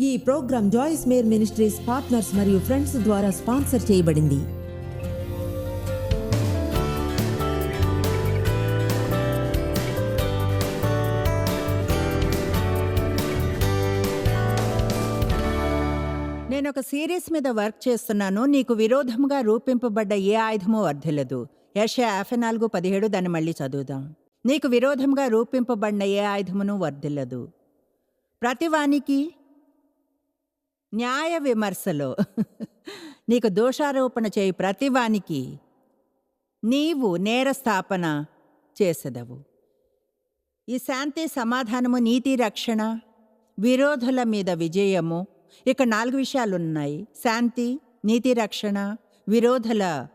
ఈ program Joyce Meyer ministries partners మరియు friends ద్వారా స్పాన్సర్ చేయబడింది. నేను ఒక సిరీస్ మీద వర్క్ చేస్తున్నాను. నీకు విరోధముగా రూపింపబడ్డ ఏ ఆయుధము వర్ధిల్లదు. యశ యాభై నాలుగు పదిహేడు దాన్ని మళ్ళీ చదువుదాం. నీకు విరోధంగా రూపింపబడిన ఏ ఆయుధమును వర్ధిల్లదు. ప్రతివానికి న్యాయ విమర్శలో నీకు దోషారోపణ చేయి ప్రతివానికి. నీవు నేరస్థాపన చేసెదవు. ఈ శాంతి సమాధానము నీతి రక్షణ విరోధుల మీద విజయము. ఇక నాలుగు విషయాలు ఉన్నాయి శాంతి నీతి రక్షణ విరోధుల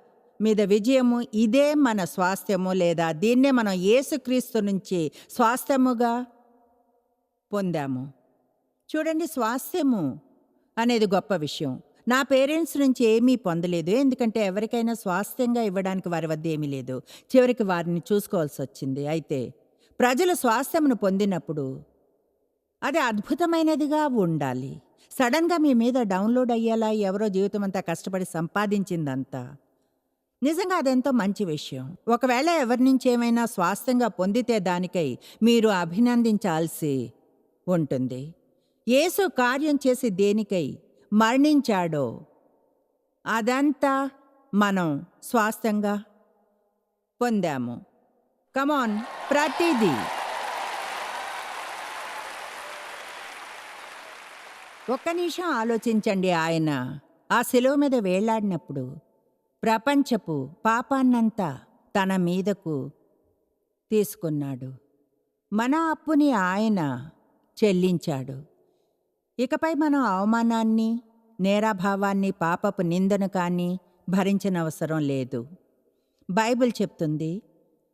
మీద విజయము. ఇదే మన స్వాస్థ్యము లేదా దీన్నే మనం యేసుక్రీస్తు నుంచి స్వాస్థ్యముగా పొందాము. చూడండి స్వాస్థ్యము అనేది గొప్ప విషయం. నా పేరెంట్స్ నుంచి ఏమీ పొందలేదు. ఎందుకంటే ఎవరికైనా స్వాస్థ్యంగా ఇవ్వడానికి వారి వద్ద ఏమీ లేదు. చివరికి వారిని చూసుకోవాల్సి వచ్చింది. అయితే ప్రజలు స్వాస్థ్యమును పొందినప్పుడు అది అద్భుతమైనదిగా ఉండాలి. సడన్గా మీ మీద డౌన్లోడ్ అయ్యేలా ఎవరో జీవితం అంతా కష్టపడి సంపాదించిందంతా. నిజంగా అదెంతో మంచి విషయం. ఒకవేళ ఎవరి నుంచి ఏమైనా స్వాస్థ్యంగా పొందితే దానికై మీరు అభినందించాల్సి ఉంటుంది. యేసు కార్యం చేసి దేనికై మరణించాడో అదంతా మనం స్వాస్థంగా పొందాము. కమాన్ ప్రతిదీ. ఒక్క నిమిషం ఆలోచించండి ఆయన ఆ శిలువ మీద వేళ్ళాడినప్పుడు ప్రపంచపు పాపాన్నంతా తన మీదకు తీసుకున్నాడు. మన అప్పుని ఆయన చెల్లించాడు. ఇకపై మనం అవమానాన్ని నేరాభావాన్ని పాపపు నిందను కానీ భరించనవసరం లేదు. బైబిల్ చెప్తుంది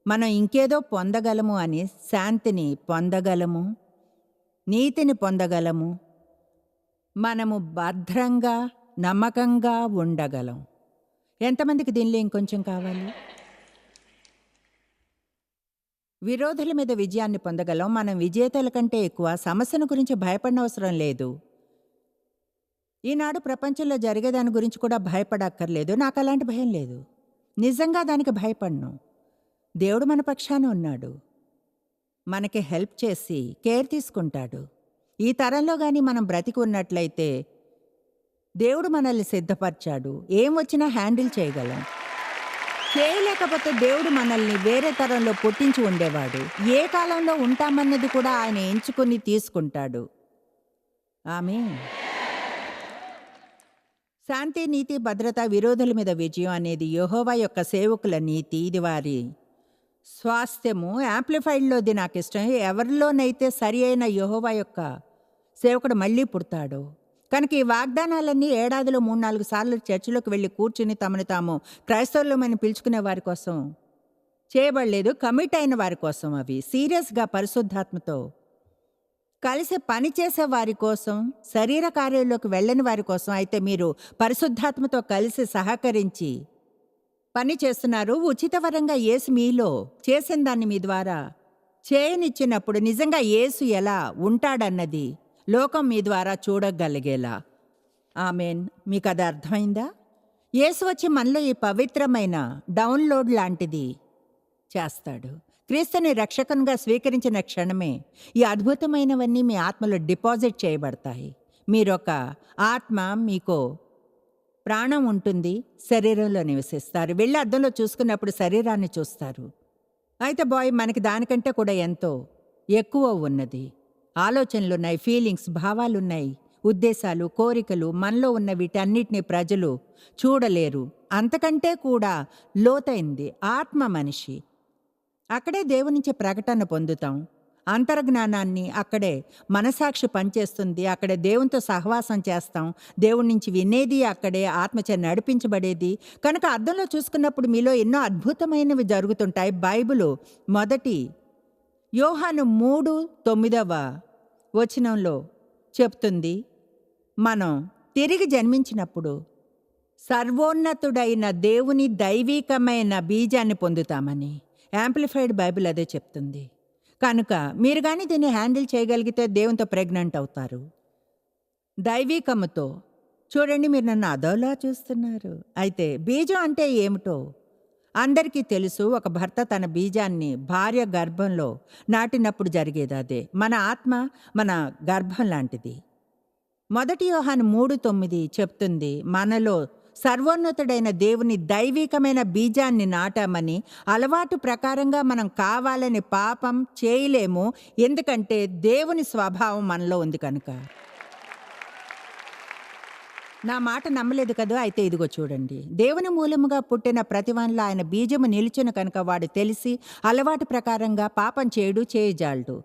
మనం ఇంకేదో పొందగలము అని శాంతిని పొందగలము నీతిని పొందగలము మనము భద్రంగా నమ్మకంగా ఉండగలం. ఎంతమందికి దీనిలో ఇంకొంచెం కావాలి? విరోధుల మీద విజయాన్ని పొందగలం. మనం విజేతల కంటే ఎక్కువ సమస్యను గురించి భయపడిన అవసరం లేదు. ఈనాడు ప్రపంచంలో జరిగే దాని గురించి కూడా భయపడక్కర్లేదు. నాకు అలాంటి భయం లేదు. నిజంగా దానికి భయపడను. దేవుడు మన పక్షాన ఉన్నాడు. మనకి హెల్ప్ చేసి కేర్ తీసుకుంటాడు. ఈ తరంలో కానీ మనం బ్రతికి ఉన్నట్లయితే దేవుడు మనల్ని సిద్ధపరిచాడు. ఏం వచ్చినా హ్యాండిల్ చేయగలం. చేయలేకపోతే దేవుడు మనల్ని వేరే తరంలో పుట్టించి ఉండేవాడు. ఏ కాలంలో ఉంటామన్నది కూడా ఆయన ఎంచుకొని తీసుకుంటాడు. ఆమె శాంతి నీతి భద్రత విరోధుల మీద విజయం అనేది యహోవా యొక్క సేవకుల నీతి. ఇది వారి స్వాస్థ్యము. యాంప్లిఫైడ్లోది నాకు ఇష్టం ఎవరిలోనైతే సరి అయిన యహోవా యొక్క సేవకుడు మళ్ళీ పుడతాడు కనుక ఈ వాగ్దానాలన్నీ ఏడాదిలో మూడు నాలుగు సార్లు చర్చిలోకి వెళ్ళి కూర్చుని తమను తాము క్రైస్తవులమని పిలుచుకునే వారి కోసం చేయబడలేదు కమిట్ అయిన వారి కోసం అవి. సీరియస్గా పరిశుద్ధాత్మతో కలిసి పనిచేసే వారి కోసం శరీర కార్యంలోకి వెళ్ళని వారి కోసం అయితే మీరు పరిశుద్ధాత్మతో కలిసి సహకరించి పని చేస్తున్నారు. ఉచితవరంగా యేసు మీలో చేసిన దాన్ని మీ ద్వారా చేయనిచ్చినప్పుడు నిజంగా యేసు ఎలా ఉంటాడన్నది లోకం మీ ద్వారా చూడగలిగేలా. ఆమెన్. మీకు అది అర్థమైందా? యేసు వచ్చి మనలో ఈ పవిత్రమైన డౌన్లోడ్ లాంటిది చేస్తాడు. క్రీస్తుని రక్షకునిగా స్వీకరించిన క్షణమే ఈ అద్భుతమైనవన్నీ మీ ఆత్మలో డిపాజిట్ చేయబడతాయి. మీరొక ఆత్మ మీకు ప్రాణం ఉంటుంది శరీరంలో నివసిస్తారు. వెళ్ళి అద్దంలో చూసుకున్నప్పుడు శరీరాన్ని చూస్తారు. అయితే బాయ్ మనకి దానికంటే కూడా ఎంతో ఎక్కువ ఉన్నది. ఆలోచనలున్నాయి ఫీలింగ్స్ భావాలున్నాయి ఉద్దేశాలు కోరికలు మనలో ఉన్న వీటన్నిటిని ప్రజలు చూడలేరు. అంతకంటే కూడా లోతైంది ఆత్మ మనిషి. అక్కడే దేవుని నుంచి ప్రకటన పొందుతాం. అంతర్జ్ఞానాన్ని అక్కడే మనసాక్షి పనిచేస్తుంది అక్కడే దేవునితో సహవాసం చేస్తాం. దేవుడి నుంచి వినేది అక్కడే ఆత్మచే నడిపించబడేది. కనుక అర్థంలో చూసుకున్నప్పుడు మీలో ఎన్నో అద్భుతమైనవి జరుగుతుంటాయి. బైబిల్ మొదటి యోహాను మూడు తొమ్మిదవ వచనంలో చెప్తుంది మనం తిరిగి జన్మించినప్పుడు సర్వోన్నతుడైన దేవుని దైవీకమైన బీజాన్ని పొందుతామని యాంప్లిఫైడ్ బైబిల్ అదే చెప్తుంది. కనుక మీరు కానీ దీన్ని హ్యాండిల్ చేయగలిగితే దేవునితో ప్రెగ్నెంట్ అవుతారు. దైవీకముతో చూడండి మీరు నన్ను అదోలా చూస్తున్నారు. అయితే బీజం అంటే ఏమిటో అందరికీ తెలుసు ఒక భర్త తన బీజాన్ని భార్య గర్భంలో నాటినప్పుడు జరిగేది అదే. మన ఆత్మ మన గర్భం లాంటిది. మొదటి యోహాను మూడు తొమ్మిది చెప్తుంది మనలో సర్వోన్నతుడైన దేవుని దైవికమైన బీజాన్ని నాటామని అలవాటు ప్రకారంగా మనం కావాలని పాపం చేయలేము ఎందుకంటే దేవుని స్వభావం మనలో ఉంది కనుక. నా మాట నమ్మలేదు కదా? అయితే ఇదిగో చూడండి. దేవుని మూలముగా పుట్టిన ప్రతివానిలో ఆయన బీజము నిలిచిన కనుక వాడు తెలిసి అలవాటు ప్రకారంగా పాపం చేయుడు చేయజాలడు.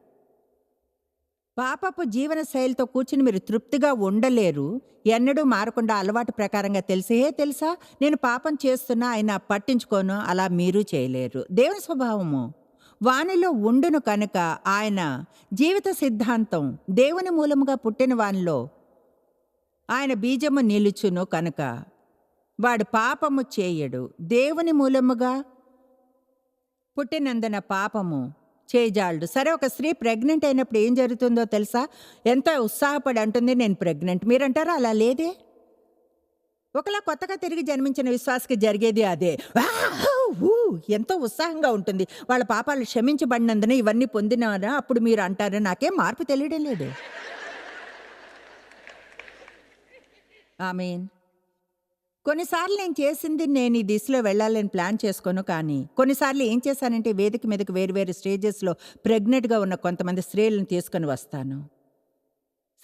పాపపు జీవన శైలితో కూర్చుని మీరు తృప్తిగా ఉండలేరు. ఎన్నడూ మారకుండా అలవాటు ప్రకారంగా తెలిసి ఏ తెలుసా? నేను పాపం చేస్తున్నా ఆయన పట్టించుకోను అలా మీరు చేయలేరు. దేవుని స్వభావము. వానిలో ఉండును కనుక ఆయన జీవిత సిద్ధాంతం దేవుని మూలముగా పుట్టిన వానిలో ఆయన బీజము నిలుచును కనుక. వాడు పాపము చేయడు. దేవుని మూలముగా పుట్టినందున పాపము చేయజాలడు సరే ఒక స్త్రీ ప్రెగ్నెంట్ అయినప్పుడు ఏం జరుగుతుందో తెలుసా? ఎంతో ఉత్సాహపడి అంటుంది నేను ప్రెగ్నెంట్. మీరంటారా? అలా లేదే? ఒకలా కొత్తగా తిరిగి జన్మించిన విశ్వాసకి జరిగేది అదే. ఎంతో ఉత్సాహంగా ఉంటుంది. వాళ్ళ పాపాలు క్షమించబడినందున ఇవన్నీ పొందినారా? అప్పుడు మీరు అంటారు? నాకేం మార్పు తెలియడం లేదు. ఆమెన్. కొన్నిసార్లు నేను చేసింది నేను ఈ దిశలో వెళ్ళాలని ప్లాన్ చేసుకోను కానీ కొన్నిసార్లు ఏం చేశానంటే వేదిక మీదకి వేరు వేరు స్టేజెస్లో ప్రెగ్నెంట్గా ఉన్న కొంతమంది స్త్రీలను తీసుకొని వస్తాను.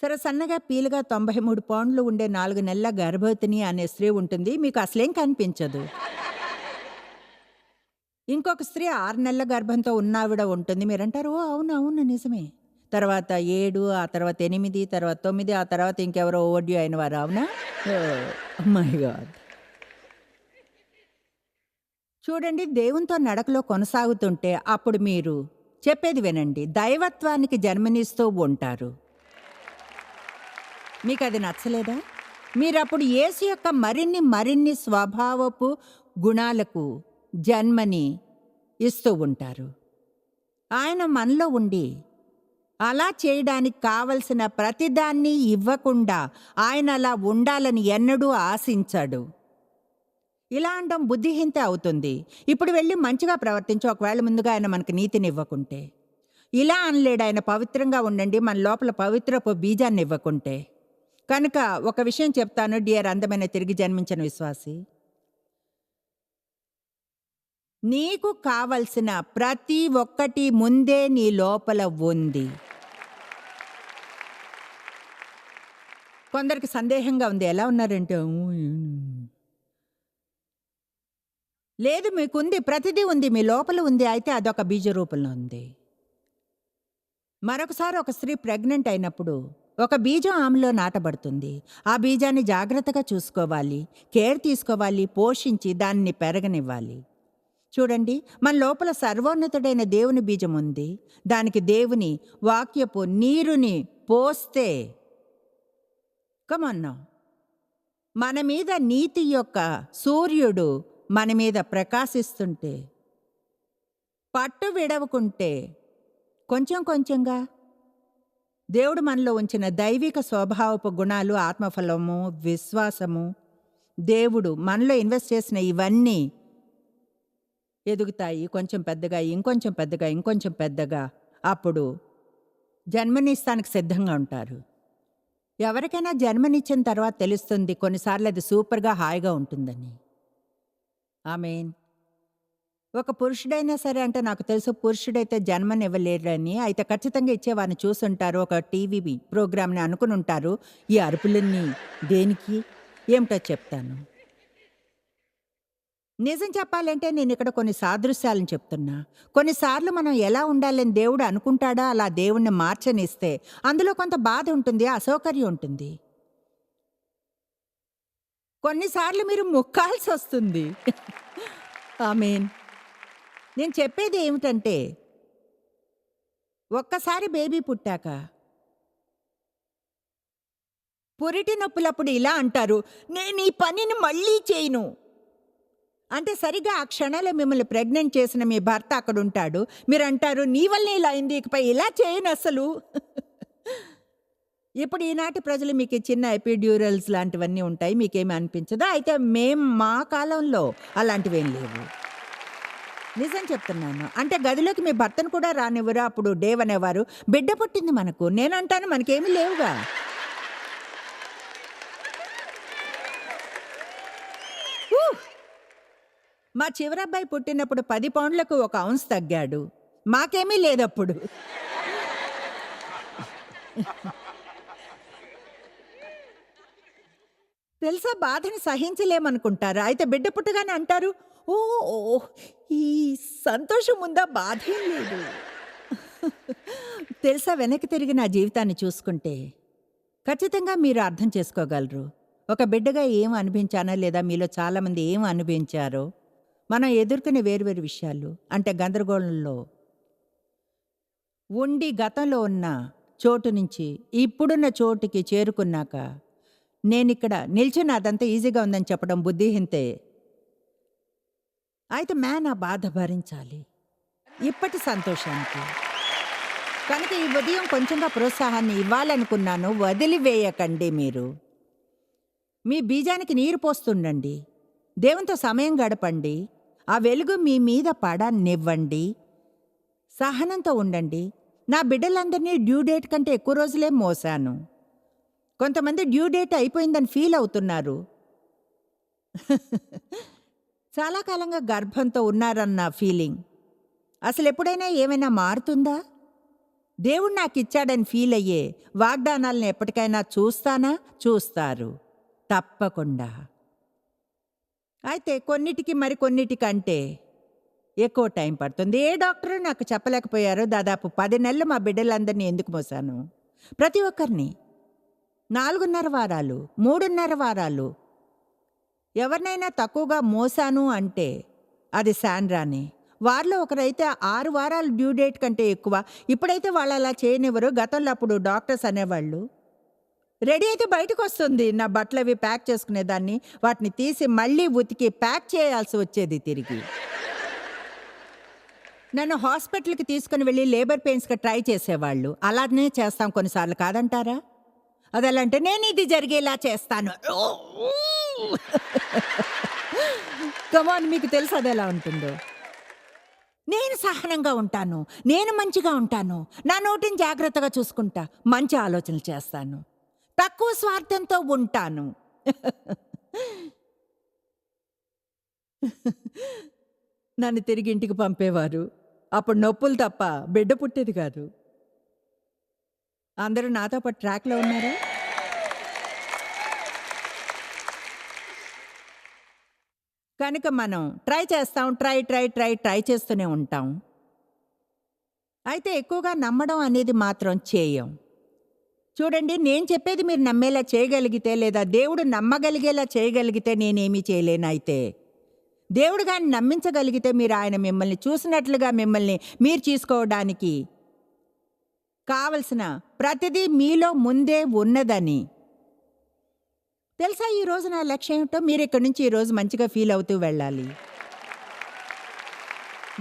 సరే సన్నగా పీలుగా తొంభై మూడు పౌండ్లు ఉండే నాలుగు నెలల గర్భవతిని అనే స్త్రీ ఉంటుంది మీకు అసలేం కనిపించదు. ఇంకొక స్త్రీ ఆరు నెలల గర్భంతో ఉన్నావిడ ఉంటుంది మీరంటారు ఓ అవును అవును నిజమే. తర్వాత ఏడు ఆ తర్వాత ఎనిమిది తర్వాత తొమ్మిది ఆ తర్వాత ఇంకెవరో ఓడియో అయిన వారు అవునా? My god. చూడండి దేవునితో నడకలో కొనసాగుతుంటే అప్పుడు మీరు చెప్పేది వినండి దైవత్వానికి జన్మనిస్తూ ఉంటారు. మీకు అది నచ్చలేదా? మీరు అప్పుడు యేసు యొక్క మరిన్ని మరిన్ని స్వభావపు గుణాలకు జన్మని ఇస్తూ ఉంటారు. ఆయన మనలో ఉండి అలా చేయడానికి కావలసిన ప్రతిదాన్ని ఇవ్వకుండా ఆయన అలా ఉండాలని ఎన్నడూ ఆశించాడు. ఇలా అనడం బుద్ధిహీనత అవుతుంది. ఇప్పుడు వెళ్ళి మంచిగా ప్రవర్తించి. ఒకవేళ ముందుగా ఆయన మనకు నీతిని ఇవ్వకుంటే. ఇలా అనలేడు. ఆయన పవిత్రంగా ఉండండి. మన లోపల పవిత్రపు బీజాన్ని ఇవ్వకుంటే. కనుక ఒక విషయం చెప్తాను. డియర్ అందమైన తిరిగి జన్మించిన విశ్వాసి. నీకు కావలసిన ప్రతి ఒక్కటి ముందే నీ లోపల ఉంది. కొందరికి సందేహంగా ఉంది. ఎలా ఉన్నారంటే లేదు మీకుంది ప్రతిదీ ఉంది మీ లోపల ఉంది అయితే అదొక బీజ రూపంలో ఉంది. మరొకసారి ఒక స్త్రీ ప్రెగ్నెంట్ అయినప్పుడు ఒక బీజం ఆమెలో నాటబడుతుంది. ఆ బీజాన్ని జాగ్రత్తగా చూసుకోవాలి కేర్ తీసుకోవాలి పోషించి దాన్ని పెరగనివ్వాలి. చూడండి మన లోపల సర్వోన్నతుడైన దేవుని బీజం ఉంది. దానికి దేవుని వాక్యపు నీరుని పోస్తే కమన్నా మన మీద నీతి యొక్క సూర్యుడు మన మీద ప్రకాశిస్తుంటే పట్టు విడవకుంటే కొంచెం కొంచెంగా దేవుడు మనలో ఉంచిన దైవిక స్వభావపు గుణాలు ఆత్మఫలము విశ్వాసము దేవుడు మనలో ఇన్వెస్ట్ చేసిన ఇవన్నీ ఎదుగుతాయి. కొంచెం పెద్దగా ఇంకొంచెం పెద్దగా ఇంకొంచెం పెద్దగా. అప్పుడు జన్మనిస్తానికి సిద్ధంగా ఉంటారు. ఎవరికైనా జన్మనిచ్చిన తర్వాత తెలుస్తుంది. కొన్నిసార్లు అది సూపర్గా హాయిగా ఉంటుందని. ఆమెన్. ఒక పురుషుడైనా సరే అంటే నాకు తెలుసు పురుషుడైతే జన్మనివ్వలేరని అయితే ఖచ్చితంగా ఇచ్చేవారిని చూసుంటారు. ఒక టీవీ ప్రోగ్రామ్ని అనుకుని ఉంటారు. ఈ అరుపులన్నీ దేనికి? ఏమిటో చెప్తాను. నిజం చెప్పాలంటే నేను ఇక్కడ కొన్ని సాదృశ్యాలను చెప్తున్నా. కొన్నిసార్లు మనం ఎలా ఉండాలని దేవుడు అనుకుంటాడా? అలా దేవుణ్ణి మార్చనిస్తే అందులో కొంత బాధ ఉంటుంది అసౌకర్యం ఉంటుంది. కొన్నిసార్లు మీరు మొక్కాల్సి వస్తుంది. ఐ మీన్ నేను చెప్పేది ఏమిటంటే ఒక్కసారి బేబీ పుట్టాక పురిటి నొప్పులప్పుడు ఇలా అంటారు నేను ఈ పనిని మళ్ళీ చేయను. అంటే సరిగా ఆ క్షణాలే మిమ్మల్ని ప్రెగ్నెంట్ చేసిన మీ భర్త అక్కడ ఉంటాడు మీరు అంటారు నీ వల్లే ఇలా అయింది ఇకపై ఇలా చేయను అసలు. ఇప్పుడు ఈనాటి ప్రజలు మీకు చిన్న ఎపిడ్యూరల్స్ లాంటివన్నీ ఉంటాయి మీకేమి అనిపించదు. అయితే మేం మా కాలంలో అలాంటివేం లేవు. నిజం చెప్తున్నాను. అంటే గదిలోకి మీ భర్తను కూడా రానివ్వరు? అప్పుడు డేవ్ అనేవారు బిడ్డ పుట్టింది మనకు. నేనంటాను మనకేమీ లేవుగా. మా చివరబ్బాయి పుట్టినప్పుడు పది పౌండ్లకు ఒక ఔన్స్ తగ్గాడు. మాకేమీ లేదప్పుడు. తెలుసా? బాధని సహించలేమనుకుంటారా. అయితే బిడ్డ పుట్టగానే అంటారు ఓ ఓ, ఈ సంతోషం ఉందా? బాధ లేదు. తెలుసా? వెనక్కి తిరిగి నా జీవితాన్ని చూసుకుంటే ఖచ్చితంగా మీరు అర్థం చేసుకోగలరు. ఒక బిడ్డగా ఏం అనిపించానో లేదా మీలో చాలామంది ఏం అనిపించారో మనం ఎదుర్కొనే వేరువేరు విషయాలు అంటే గందరగోళంలో ఉండి గతంలో ఉన్న చోటు నుంచి ఇప్పుడున్న చోటుకి చేరుకున్నాక నేనిక్కడ నిల్చున్న అదంతా ఈజీగా ఉందని చెప్పడం బుద్ధిహీనతే. అయితే మ్యాన్ ఆ బాధ భరించాలి. ఇప్పటి సంతోషానికి. కనుక ఈ ఉదయం కొంచెంగా ప్రోత్సాహాన్ని ఇవ్వాలనుకున్నాను వదిలివేయకండి మీరు. మీ బీజానికి నీరు పోస్తుండండి. దేవునితో సమయం గడపండి. ఆ వెలుగు మీ మీద పడనివ్వండి. సహనంతో ఉండండి. నా బిడ్డలందరినీ డ్యూ డేట్ కంటే ఎక్కువ రోజులే మోసాను. కొంతమంది డ్యూ డేట్ అయిపోయిందని ఫీల్ అవుతున్నారు. చాలా కాలంగా గర్భంతో ఉన్నారన్న ఫీలింగ్. అసలు ఎప్పుడైనా ఏమైనా మారుతుందా? దేవుడు నాకు ఇచ్చాడని ఫీల్ అయ్యే వాగ్దానాలను ఎప్పటికైనా చూస్తానా? చూస్తారు. తప్పకుండా. అయితే కొన్నిటికి మరి కొన్నిటికంటే ఎక్కువ టైం పడుతుంది. ఏ డాక్టరు నాకు చెప్పలేకపోయారు దాదాపు పది నెలలు మా బిడ్డలందరినీ ఎందుకు మోసాను? ప్రతి ఒక్కరిని. నాలుగున్నర వారాలు మూడున్నర వారాలు. ఎవరినైనా తక్కువగా మోసాను అంటే అది శాండ్రాని. వారిలో ఒకరైతే ఆరు వారాలు డ్యూ డేట్ కంటే ఎక్కువ. ఇప్పుడైతే వాళ్ళు అలా చేయనివ్వరు. గతంలో అప్పుడు డాక్టర్స్ అనేవాళ్ళు రెడీ అయితే బయటకు వస్తుంది నా బట్టలు అవి ప్యాక్ చేసుకునేదాన్ని. వాటిని తీసి మళ్ళీ ఉతికి ప్యాక్ చేయాల్సి వచ్చేది తిరిగి. నన్ను హాస్పిటల్కి తీసుకుని వెళ్ళి లేబర్ పెయిన్స్కి ట్రై చేసేవాళ్ళు. అలానే చేస్తాం కొన్నిసార్లు కాదంటారా? అది ఎలా అంటే నేను ఇది జరిగేలా చేస్తాను. కమాన్ మీకు తెలుసు అది ఎలా ఉంటుందో. నేను సహనంగా ఉంటాను. నేను మంచిగా ఉంటాను. నా నోటిని జాగ్రత్తగా చూసుకుంటా. మంచి ఆలోచనలు చేస్తాను. తక్కువ స్వార్థంతో ఉంటాను. నన్ను తిరిగి ఇంటికి పంపేవారు. అప్పుడు నొప్పులు తప్ప బిడ్డ పుట్టేది కాదు. అందరూ నాతో పాటు ట్రాక్లో ఉన్నారా? కనుక మనం ట్రై చేస్తాం ట్రై ట్రై ట్రై ట్రై చేస్తూనే ఉంటాం. అయితే ఎక్కువగా నమ్మడం అనేది మాత్రం చేయం. చూడండి నేను చెప్పేది మీరు నమ్మేలా చేయగలిగితే లేదా దేవుడు నమ్మగలిగేలా చేయగలిగితే నేనేమీ చేయలేనైతే దేవుడు కానీ నమ్మించగలిగితే మీరు ఆయన మిమ్మల్ని చూసినట్లుగా మిమ్మల్ని మీరు చూసుకోవడానికి కావలసిన ప్రతిదీ మీలో ముందే ఉన్నదని. తెలుసా ఈ రోజు నా లక్ష్యం ఏమిటో? మీరు ఇక్కడి నుంచి ఈ రోజు మంచిగా ఫీల్ అవుతూ వెళ్ళాలి.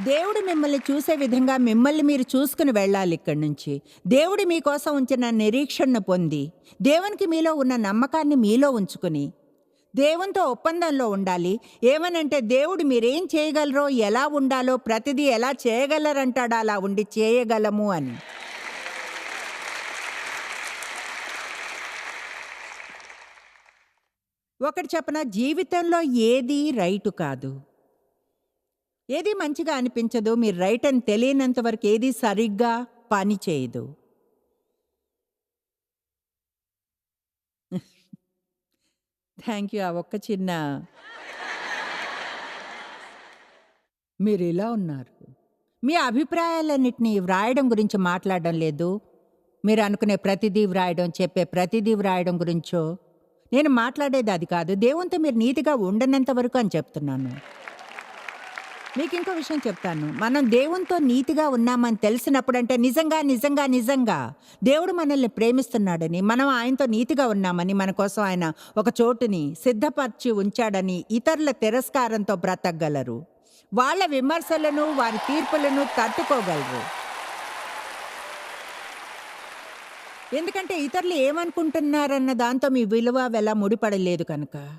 దేవుడు మిమ్మల్ని చూసే విధంగా మిమ్మల్ని మీరు చూసుకుని వెళ్ళాలి ఇక్కడి నుంచి. దేవుడు మీకోసం ఉంచిన నిరీక్షణను పొంది. దేవునికి మీలో ఉన్న నమ్మకాన్ని మీలో ఉంచుకుని. దేవునితో ఒప్పందంలో ఉండాలి. ఏమనంటే దేవుడు మీరేం చేయగలరో ఎలా ఉండాలో ప్రతిదీ ఎలా చేయగలరంటాడో అలా ఉండి చేయగలము అని. ఒకటి చెప్పన జీవితంలో ఏది రైటు కాదు. ఏది మంచిగా అనిపించదు మీరు రైట్ అని తెలియనంత వరకు ఏది సరిగ్గా పని చేయదు. థ్యాంక్ యూ ఆ ఒక్క చిన్న మీరు ఇలా ఉన్నారు. మీ అభిప్రాయాలన్నింటినీ వ్రాయడం గురించి మాట్లాడడం లేదు. మీరు అనుకునే ప్రతిదీ వ్రాయడం చెప్పే ప్రతిదీ వ్రాయడం గురించో నేను మాట్లాడేది అది కాదు. దేవునితో మీరు నీతిగా ఉండనంత వరకు అని చెప్తున్నాను. మీకు ఇంకో విషయం చెప్తాను. మనం దేవునితో నీతిగా ఉన్నామని తెలిసినప్పుడు అంటే నిజంగా నిజంగా నిజంగా దేవుడు మనల్ని ప్రేమిస్తున్నాడని మనం ఆయనతో నీతిగా ఉన్నామని మన కోసం ఆయన ఒక చోటుని సిద్ధపరిచి ఉంచాడని ఇతరుల తిరస్కారంతో బ్రతకగలరు. వాళ్ళ విమర్శలను వారి తీర్పులను తట్టుకోగలరు. ఎందుకంటే ఇతరులు ఏమనుకుంటున్నారన్న దాంతో మీ విలువ వెలా ముడిపడలేదు కనుక.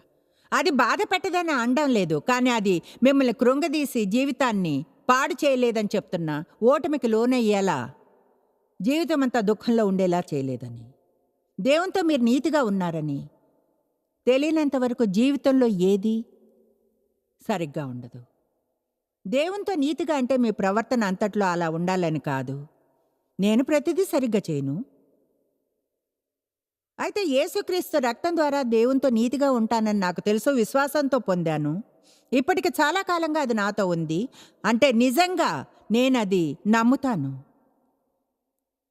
అది బాధ పెట్టదని అనడం లేదు కానీ అది మిమ్మల్ని కృంగదీసి జీవితాన్ని పాడు చేయలేదని చెప్తున్నా. ఓటమికి లోనయ్యేలా జీవితం అంతా దుఃఖంలో ఉండేలా చేయలేదని. దేవునితో మీరు నీతిగా ఉన్నారని తెలియనంత వరకు జీవితంలో ఏది సరిగ్గా ఉండదు. దేవునితో నీతిగా అంటే మీ ప్రవర్తన అంతట్లో అలా ఉండాలని కాదు. నేను ప్రతిదీ సరిగ్గా చేయను. అయితే యేసుక్రీస్తు రక్తం ద్వారా దేవునితో నీతిగా ఉంటానని నాకు తెలుసు విశ్వాసంతో పొందాను. ఇప్పటికి చాలా కాలంగా అది నాతో ఉంది. అంటే నిజంగా నేనది నమ్ముతాను.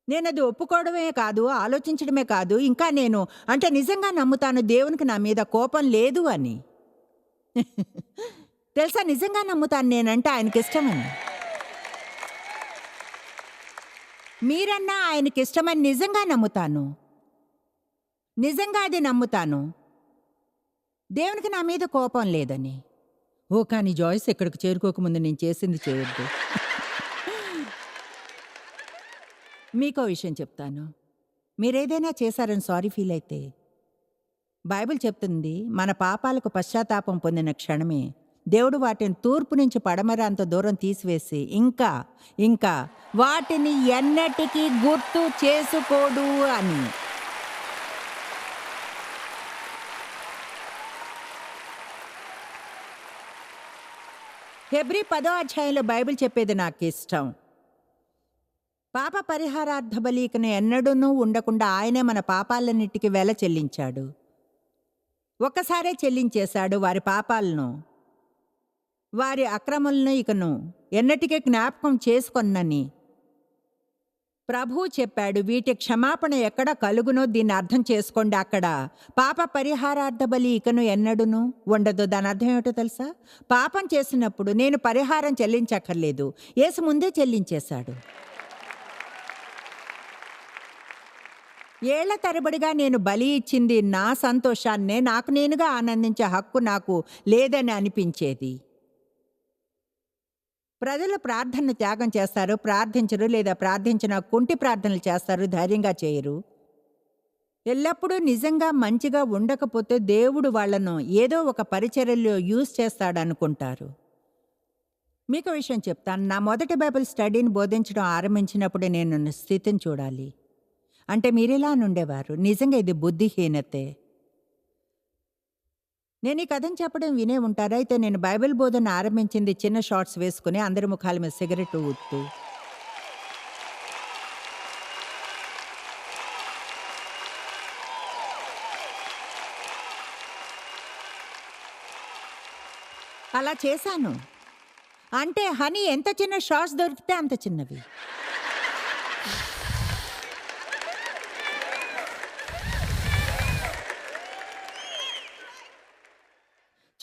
నేనది ఒప్పుకోవడమే కాదు ఆలోచించడమే కాదు ఇంకా నేను అంటే నిజంగా నమ్ముతాను దేవునికి నా మీద కోపం లేదు అని. తెలుసా నిజంగా నమ్ముతాను నేనంటే ఆయనకి ఇష్టమని? మీరన్నా ఆయనకి ఇష్టమని నిజంగా నమ్ముతాను. నిజంగా అది నమ్ముతాను. దేవునికి నా మీద కోపం లేదని. ఓ కానీ జాయిస్ ఇక్కడికి చేరుకోకముందు నేను చేసింది చేయొద్దు. మీకో విషయం చెప్తాను. మీరేదైనా చేశారని సారీ ఫీల్ అయితే బైబిల్ చెప్తుంది మన పాపాలకు పశ్చాత్తాపం పొందిన క్షణమే దేవుడు వాటిని తూర్పు నుంచి పడమర అంత దూరం తీసివేసి ఇంకా ఇంకా వాటిని ఎన్నటికీ గుర్తు చేసుకోడు అని. హెబ్రి పదో అధ్యాయంలో బైబిల్ చెప్పేది నాకు ఇష్టం పాప పరిహారార్థ బలీకను ఎన్నడూనూ ఉండకుండా ఆయనే మన పాపాలన్నిటికీ వెల చెల్లించాడు. ఒక్కసారే చెల్లించేశాడు వారి పాపాలను. వారి అక్రములను ఇకను ఎన్నటికీ జ్ఞాపకం చేసుకొన్నని. ప్రభు చెప్పాడు వీటి క్షమాపణ ఎక్కడ కలుగునో దీన్ని అర్థం చేసుకోండి అక్కడ. పాప పరిహారార్థ బలి ఇకను ఎన్నడును? ఉండదు. దాని అర్థం ఏమిటో తెలుసా? పాపం చేసినప్పుడు నేను పరిహారం చెల్లించక్కర్లేదు. ఏసు ముందే చెల్లించేశాడు. ఏళ్ళ తరబడిగా నేను బలి ఇచ్చింది నా సంతోషాన్నే నాకు నేనుగా ఆనందించే హక్కు నాకు లేదని అనిపించేది. ప్రజలు ప్రార్థన త్యాగం చేస్తారు ప్రార్థించరు లేదా ప్రార్థించిన కుంటి ప్రార్థనలు చేస్తారు ధైర్యంగా చేయరు. ఎల్లప్పుడూ నిజంగా మంచిగా ఉండకపోతే దేవుడు వాళ్ళను ఏదో ఒక పరిచర్యలో యూజ్ చేస్తాడనుకుంటారు. మీకు విషయం చెప్తాను నా మొదటి బైబిల్ స్టడీని బోధించడం ఆరంభించినప్పుడు నేను స్థితిని చూడాలి. అంటే మీరెలా నుండేవారు నిజంగా ఇది బుద్ధిహీనతే. నేను ఈ కథను చెప్పడం వినే ఉంటారు? అయితే నేను బైబిల్ బోధన ఆరంభించింది చిన్న షార్ట్స్ వేసుకుని అందరి ముఖాల మీద సిగరెట్ ఊత్తూ. అలా చేశాను. అంటే హనీ ఎంత చిన్న షార్ట్స్ దొరికితే అంత చిన్నవి.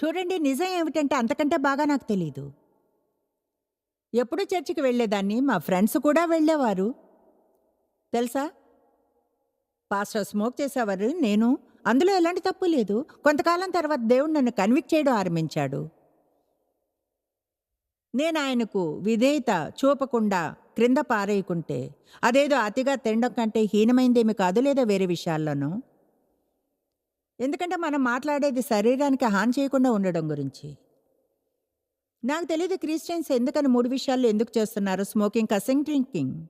చూడండి నిజం ఏమిటంటే అంతకంటే బాగా నాకు తెలీదు. ఎప్పుడూ చర్చికి వెళ్ళేదాన్ని మా ఫ్రెండ్స్ కూడా వెళ్ళేవారు. తెలుసా? పాస్టర్ స్మోక్ చేసేవారు నేను. అందులో ఎలాంటి తప్పు లేదు. కొంతకాలం తర్వాత దేవుడు నన్ను కన్విక్ట్ చేయడం ఆరంభించాడు. నేను ఆయనకు విధేయత చూపకుండా క్రింద పారేయకుంటే అదేదో అతిగా తినడం కంటే హీనమైందేమి కాదు లేదా వేరే విషయాల్లోనూ? ఎందుకంటే మనం మాట్లాడేది శరీరానికి హాని చేయకుండా ఉండడం గురించి. నాకు తెలియదు క్రిస్టియన్స్ ఎందుకని మూడు విషయాలు ఎందుకు చేస్తున్నారు? Smoking cursing drinking.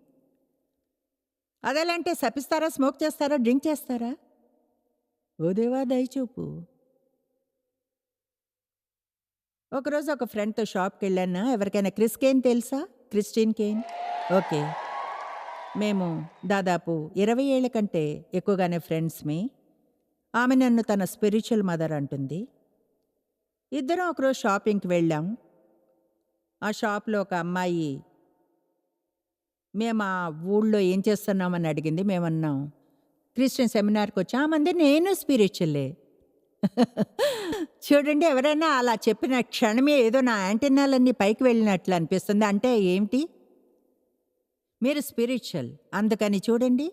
అదెలాంటే సపిస్తారా స్మోక్ చేస్తారా డ్రింక్ చేస్తారా? ఓ దేవా దయచూపు. ఒకరోజు ఒక ఫ్రెండ్తో షాప్కి వెళ్ళానా ఎవరికైనా క్రిస్ కేన్ తెలుసా? Christian Kane okay. మేము దాదాపు ఇరవై ఏళ్ళ కంటే ఎక్కువగానే ఫ్రెండ్స్మి. ఆమె నన్ను తన స్పిరిచువల్ మదర్ అంటుంది. ఇద్దరం ఒకరోజు షాపింగ్కి వెళ్ళాం. ఆ షాప్లో ఒక అమ్మాయి మేము ఆ ఊళ్ళో ఏం చేస్తున్నామని అడిగింది. మేమన్నాం క్రిస్టియన్ సెమినార్కి వచ్చామంది నేను స్పిరిచువల్లే చూడండి ఎవరైనా అలా చెప్పిన క్షణమే ఏదో నా యాంటీనాలన్నీ పైకి వెళ్ళినట్లు అనిపిస్తుంది. అంటే ఏమిటి? మీరు స్పిరిచువల్. అందుకని చూడండి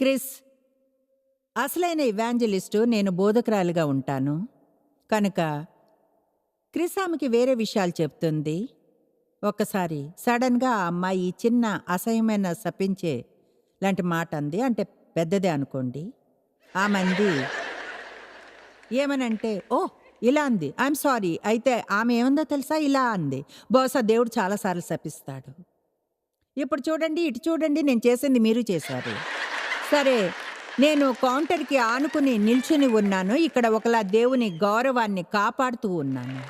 క్రిస్ అసలైన ఇవాంజలిస్టు నేను బోధకురాలుగా ఉంటాను. కనుక క్రిసామికి వేరే విషయాలు చెప్తుంది. ఒక్కసారి సడన్గా ఆ అమ్మాయి చిన్న అసహ్యమైన సపించే లాంటి మాట అంది. అంటే పెద్దదే అనుకోండి. ఆ మంది ఏమనంటే ఓ ఇలా అంది. I'm sorry. అయితే ఆమె ఏముందో తెలుసా? ఇలా అంది. బహుశా దేవుడు చాలాసార్లు శపిస్తాడు. ఇప్పుడు చూడండి ఇటు చూడండి. నేను చేసింది మీరు చేశారు. సరే. నేను కౌంటర్కి ఆనుకుని నిల్చుని ఉన్నాను. ఇక్కడ ఒకలా దేవుని గౌరవాన్ని కాపాడుతూ ఉన్నాను.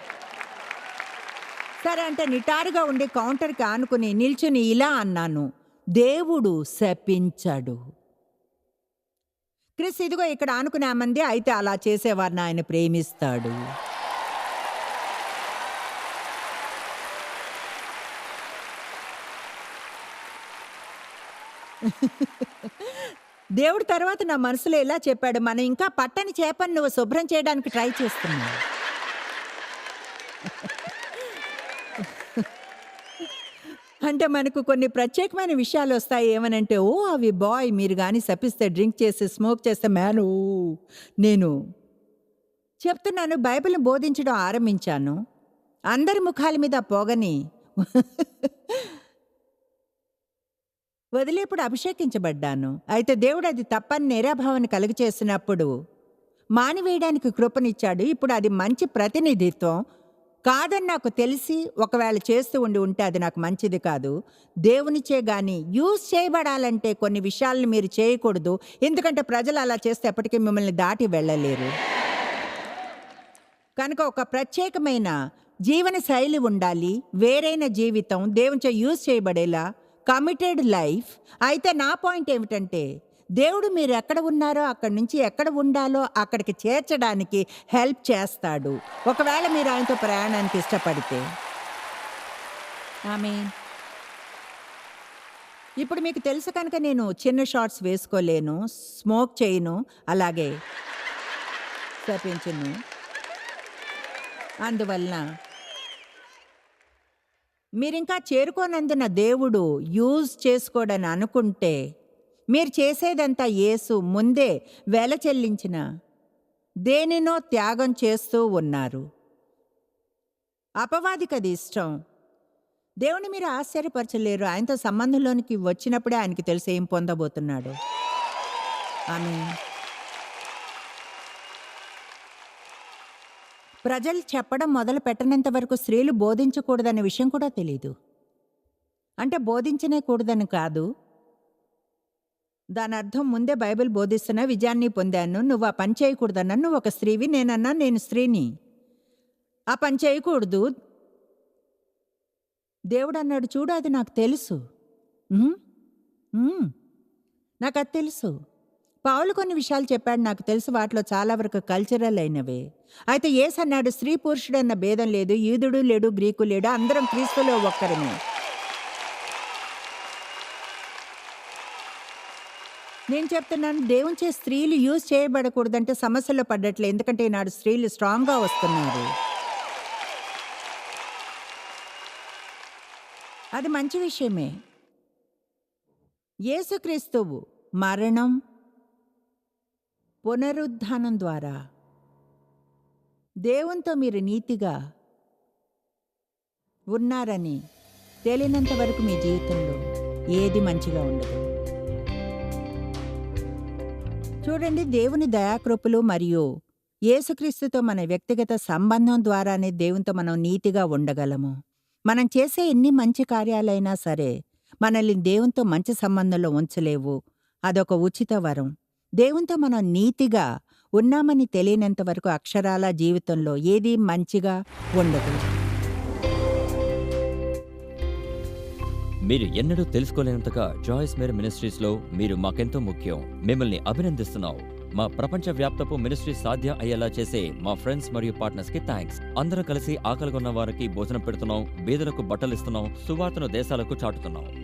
సరే అంటే నిటారుగా ఉండి కౌంటర్కి ఆనుకుని నిల్చుని ఇలా అన్నాను. దేవుడు శపించడు. క్రిస్ ఇదిగో ఇక్కడ ఆనుకునేమంది అయితే అలా చేసేవారిని ఆయన ప్రేమిస్తాడు. దేవుడు తర్వాత నా మనసులో ఎలా చెప్పాడు మనం ఇంకా పట్టని చేపని నువ్వు శుభ్రం చేయడానికి ట్రై చేస్తున్నావు. అంటే మనకు కొన్ని ప్రత్యేకమైన విషయాలు వస్తాయి. ఏమనంటే ఓ అవి బాయ్ మీరు కానీ శపిస్తే డ్రింక్ చేసి స్మోక్ చేస్తే మేను నేను చెప్తున్నాను బైబిల్ని బోధించడం ఆరంభించాను. అందరి ముఖాల మీద పోగని వదిలేప్పుడు అభిషేకించబడ్డాను. అయితే దేవుడు అది తప్పని నేరాభావాన్ని కలుగు చేసినప్పుడు మానివేయడానికి కృపనిచ్చాడు. ఇప్పుడు అది మంచి ప్రతినిధిత్వం. కాదని నాకు తెలిసి ఒకవేళ చేస్తూ ఉండి ఉంటే అది నాకు మంచిది కాదు. దేవునిచే కానీ యూజ్ చేయబడాలంటే కొన్ని విషయాలను మీరు చేయకూడదు. ఎందుకంటే ప్రజలు అలా చేస్తే ఎప్పటికీ మిమ్మల్ని దాటి వెళ్ళలేరు. కనుక ఒక ప్రత్యేకమైన జీవన శైలి ఉండాలి. వేరైన జీవితం దేవునిచే యూజ్ చేయబడేలా కమిటెడ్ లైఫ్ అయితే నా పాయింట్ ఏమిటంటే దేవుడు మీరు ఎక్కడ ఉన్నారో అక్కడి నుంచి ఎక్కడ ఉండాలో అక్కడికి చేర్చడానికి హెల్ప్ చేస్తాడు. ఒకవేళ మీరు ఆయనతో ప్రయాణానికి ఇష్టపడితే. ఆమె ఇప్పుడు మీకు తెలుసు కనుక నేను చిన్న షార్ట్స్ వేసుకోలేను స్మోక్ చేయను అలాగే తప్పించును అందువలన మీరింకా చేరుకోనందున దేవుడు యూజ్ చేసుకోడని అనుకుంటే మీరు చేసేదంతా యేసు ముందే వెల చెల్లించిన దేనినో త్యాగం చేస్తూ ఉన్నారు. అపవాదికి అది ఇష్టం. దేవుని మీరు ఆశ్చర్యపరచలేరు. ఆయనతో సంబంధంలోనికి వచ్చినప్పుడే ఆయనకి తెలిసి ఏం పొందబోతున్నాడు. ఆమె ప్రజలు చెప్పడం మొదలు పెట్టనంత వరకు స్త్రీలు బోధించకూడదనే విషయం కూడా తెలీదు. అంటే బోధించనే కూడదని కాదు. దాని అర్థం ముందే బైబిల్ బోధిస్తున్న విజయాన్ని పొందాను నువ్వు ఆ పని చేయకూడదన్నా నువ్వు ఒక స్త్రీవి నేనన్నా నేను స్త్రీని. ఆ పని చేయకూడదు. దేవుడు అన్నాడు చూడు అది నాకు తెలుసు. నాకు అది తెలుసు. పావులు కొన్ని విషయాలు చెప్పాడు. నాకు తెలుసు వాటిలో చాలా వరకు కల్చరల్ అయినవే. అయితే ఏస్ అన్నాడు స్త్రీ పురుషుడు అన్న భేదం లేదు. యూదుడు లేడు గ్రీకు లేడు. అందరం క్రీస్తులో ఒక్కరమే. నేను చెప్తున్నాను దేవుని చే స్త్రీలు యూజ్ చేయబడకూడదంటే సమస్యలో పడ్డట్లే ఎందుకంటే ఈనాడు స్త్రీలు స్ట్రాంగ్గా వస్తున్నారు. అది మంచి విషయమే. యేసుక్రీస్తువు మరణం పునరుద్ధానం ద్వారా. దేవునితో మీరు నీతిగా ఉన్నారని తేలినంత వరకు మీ జీవితంలో ఏది మంచిగా ఉండదు. చూడండి దేవుని దయాకృపలు మరియు యేసుక్రీస్తుతో మన వ్యక్తిగత సంబంధం ద్వారానే దేవునితో మనం నీతిగా ఉండగలము. మనం చేసే ఎన్ని మంచి కార్యాలైనా సరే మనల్ని దేవునితో మంచి సంబంధంలో ఉంచలేవు. అదొక ఉచిత వరం. దేవునితో మనం నీతిగా ఉన్నామని తెలియనంత వరకు అక్షరాల జీవితంలో ఏదీ మంచిగా ఉండదు. మీరు ఎన్నడూ తెలుసుకోలేనంతగా జాయిస్ మేర్ మినిస్ట్రీస్లో మీరు మాకెంతో ముఖ్యం. మిమ్మల్ని అభినందిస్తున్నాం. మా ప్రపంచ వ్యాప్తపు మినిస్ట్రీ సాధ్యం అయ్యేలా చేసే మా ఫ్రెండ్స్ మరియు పార్ట్నర్స్కి థ్యాంక్స్ అందరూ కలిసి ఆకలిగొన్న వారికి భోజనం పెడుతున్నాం బీదలకు బట్టలు ఇస్తున్నాం సువార్తను దేశాలకు చాటుతున్నాం.